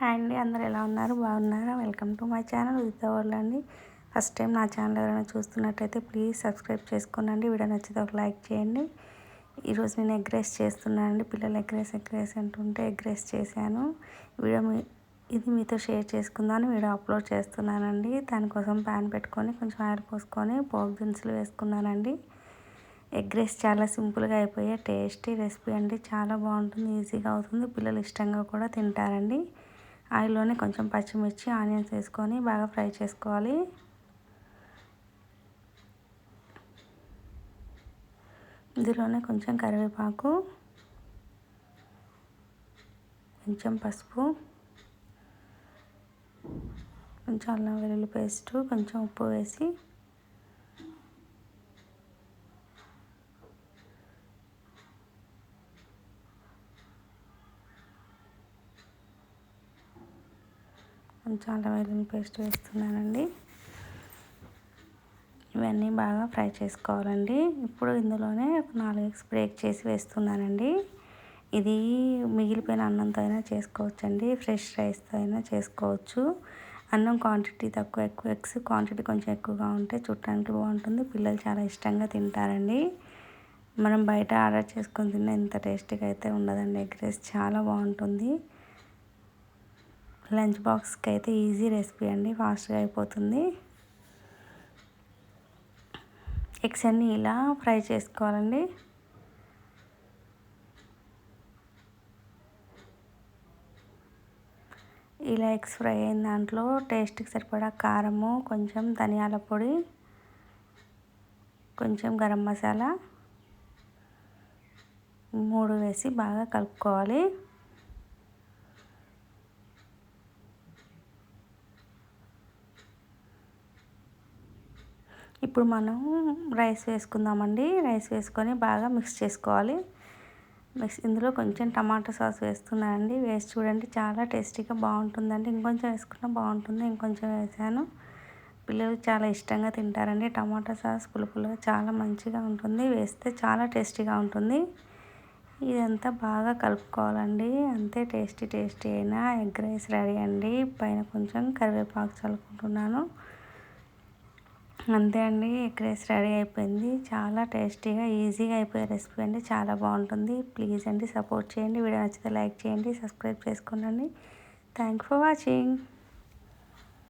Hi అండి అందరు ఎలా ఉన్నారు? బాగున్నారా? Welcome to my channel with world అండి. ఫస్ట్ టైం నా ఛానల్ ఎవరైనా చూస్తున్నట్టయితే ప్లీజ్ సబ్స్క్రైబ్ చేసుకోనండి. వీడియో నచ్చితే ఒక లైక్ చేయండి. ఈరోజు నేను ఎగ్ రైస్ చేస్తున్నానండి పిల్లలు ఎగ్ రైస్ ఎగ్ రైస్ అంటుంటే ఎగ్ రైస్ చేశాను. వీడియో మీ ఇది మీతో షేర్ చేసుకుందాను వీడియో అప్లోడ్ చేస్తున్నానండి. దానికోసం ప్యాన్ పెట్టుకొని కొంచెం ఆయిల్ పోసుకొని పోపు దినుసులు వేసుకున్నానండి. ఎగ్ రైస్ చాలా సింపుల్గా అయిపోయే టేస్టీ రెసిపీ అండి. చాలా బాగుంటుంది ఈజీగా అవుతుంది. పిల్లలు ఇష్టంగా కూడా తింటారండి. ఆయిల్లోనే కొంచెం పచ్చిమిర్చి ఆనియన్స్ వేసుకొని బాగా ఫ్రై చేసుకోవాలి. ఇందులోనే కొంచెం కరివేపాకు కొంచెం పసుపు కొంచెం అల్లం వెల్లుల్లి పేస్టు కొంచెం ఉప్పు వేసి కొంచెం అల్లం వెల్లుల్లి పేస్ట్ వేస్తున్నానండి. ఇవన్నీ బాగా ఫ్రై చేసుకోవాలండి. ఇప్పుడు ఇందులోనే ఒక నాలుగు ఎగ్స్ బ్రేక్ చేసి వేస్తున్నానండి. ఇది మిగిలిపోయిన అన్నంతో అయినా చేసుకోవచ్చండి. ఫ్రెష్ రైస్తో అయినా చేసుకోవచ్చు. అన్నం క్వాంటిటీ తక్కువ ఎక్కువ ఎగ్స్ క్వాంటిటీ కొంచెం ఎక్కువగా ఉంటే చూడటానికి బాగుంటుంది. పిల్లలు చాలా ఇష్టంగా తింటారండి. మనం బయట ఆర్డర్ చేసుకొని తిన్న ఇంత టేస్టీగా అయితే ఉండదండి. ఎగ్ రైస్ చాలా బాగుంటుంది. లంచ్ బాక్స్కి అయితే ఈజీ రెసిపీ అండి. ఫాస్ట్గా అయిపోతుంది. ఎగ్స్ అన్నీ ఇలా ఫ్రై చేసుకోవాలండి. ఇలా ఎగ్స్ ఫ్రై అయిన దాంట్లో టేస్ట్కి సరిపడా కారము కొంచెం ధనియాల పొడి కొంచెం గరం మసాలా మూడు వేసి బాగా కలుపుకోవాలి. ఇప్పుడు మనం రైస్ వేసుకుందామండి. రైస్ వేసుకొని బాగా మిక్స్ చేసుకోవాలి. మిక్స్ ఇందులో కొంచెం టమాటా సాస్ వేస్తున్నానండి. వేసి చూడండి చాలా టేస్టీగా బాగుంటుందండి. ఇంకొంచెం వేసుకున్నా బాగుంటుంది. ఇంకొంచెం వేసాను. పిల్లలు చాలా ఇష్టంగా తింటారండి. టమాటా సాస్ పులుపులో చాలా మంచిగా ఉంటుంది. వేస్తే చాలా టేస్టీగా ఉంటుంది. ఇదంతా బాగా కలుపుకోవాలండి. అంతే టేస్టీ టేస్టీ అయినా ఎగ్ రైస్ రెడీ అండి. పైన కొంచెం కరివేపాకు చల్లుకుంటున్నాను. అంతే అండి ఎగ్ రైస్ రెడీ అయిపోయింది. చాలా టేస్టీగా ఈజీగా అయిపోయే రెసిపీ అండి. చాలా బాగుంటుంది. ప్లీజ్ అండి సపోర్ట్ చేయండి. వీడియో నచ్చితే లైక్ చేయండి సబ్స్క్రైబ్ చేసుకోండి. Thank for watching.